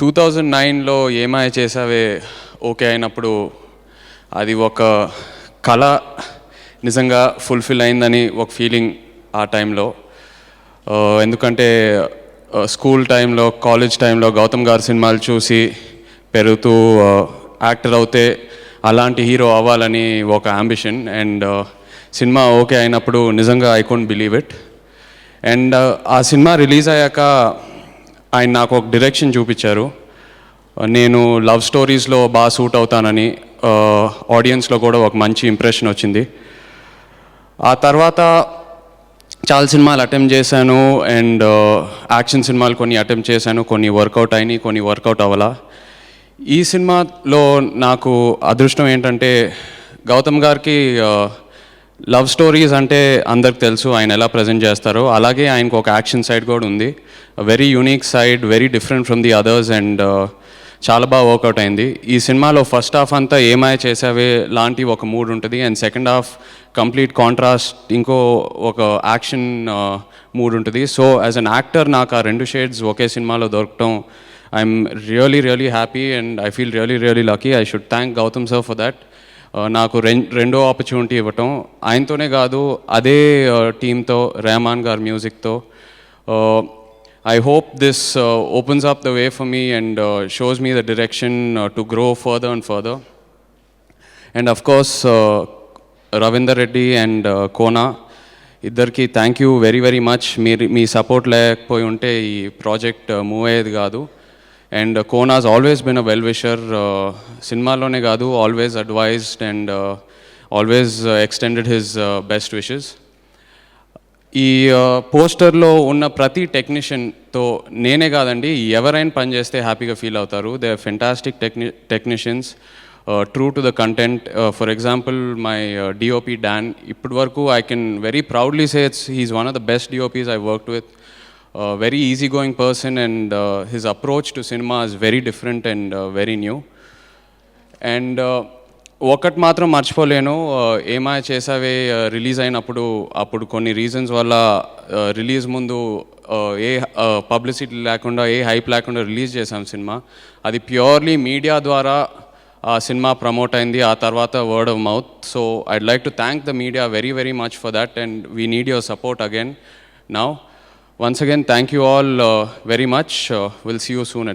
Two thousand నైన్లో ఏమాయ చేసావే? Okay అయినప్పుడు అది ఒక కళ నిజంగా ఫుల్ఫిల్ అయిందని ఒక ఫీలింగ్ ఆ టైంలో. ఎందుకంటే స్కూల్ టైంలో కాలేజ్ టైంలో గౌతమ్ గారి సినిమాలు చూసి పెరుగుతూ యాక్టర్ అవుతే అలాంటి హీరో అవ్వాలని ఒక అంబిషన్. అండ్ సినిమా ఓకే అయినప్పుడు నిజంగా I can't believe it. And ఆ సినిమా రిలీజ్ అయ్యాక ఆయన నాకు ఒక డైరెక్షన్ చూపించారు. నేను లవ్ స్టోరీస్లో బాగా సూట్ అవుతానని ఆడియన్స్లో కూడా ఒక మంచి ఇంప్రెషన్ వచ్చింది. ఆ తర్వాత చాలా సినిమాలు అటెంప్ట్ చేశాను అండ్ యాక్షన్ సినిమాలు కొన్ని అటెంప్ట్ చేశాను కొన్ని వర్కౌట్ అయినాయి కొన్ని వర్కౌట్ అవ్వాలా. ఈ సినిమాలో నాకు అదృష్టం ఏంటంటే గౌతమ్ గారికి లవ్ స్టోరీస్ అంటే అందరికి తెలుసు ఆయన ఎలా ప్రజెంట్ చేస్తారో. అలాగే ఆయనకు ఒక యాక్షన్ సైడ్ కూడా ఉంది. Very unique side very different from the others and చాలా బాగా వర్కౌట్ అయింది. ఈ సినిమాలో ఫస్ట్ హాఫ్ అంతా ఏమాయ చేసావే లాంటి ఒక మూడ్ ఉంటుంది. And second half complete contrast ఇంకో ఒక యాక్షన్ మూడ్ ఉంటుంది. సో యాజ్ అన్ యాక్టర్ నాకు ఆ రెండు షేడ్స్ ఒకే సినిమాలో దొరకటం I'm really really happy and I feel really really lucky I should thank Gautam sir for that నాకు రెం రెండో ఆపర్చునిటీ ఇవ్వటం. ఆయనతోనే కాదు అదే టీంతో రెహమాన్ గారి మ్యూజిక్తో. I hope this opens up the way for me and shows me the direction to grow further and further and of course Ravinder Reddy and Kona ఇద్దరికి thank you very very much మీరు మీ support లేకపోయి ఉంటే ఈ project move అయ్యేది కాదు. and Kona's always been a well wisher సినిమాలోనే కాదు always advised and always extended his best wishes ఈ పోస్టర్లో ఉన్న ప్రతి టెక్నీషియన్తో నేనే కాదండి ఎవరైనా పని చేస్తే హ్యాపీగా ఫీల్ అవుతారు they are fantastic టెక్ని technicians true to the content for example my DOP don ఇప్పటి వరకు I can very proudly say it's his one of the best DOPs I worked with very easy going person and his approach to cinema is very different and very new and ఒకటి మాత్రం మర్చిపోలేను ఏమా చేసావే release అయినప్పుడు అప్పుడు కొన్ని reasons వల్ల release ముందు ఏ పబ్లిసిటీ లేకుండా ఏ హైప్ లేకుండా రిలీజ్ చేశాం సినిమా. అది ప్యూర్లీ మీడియా ద్వారా ఆ సినిమా ప్రమోట్ అయింది ఆ తర్వాత word of mouth so I'd like to thank the media very very much for that and we need your support again now Once again, thank you all uh, very much. Uh, we'll see you soon at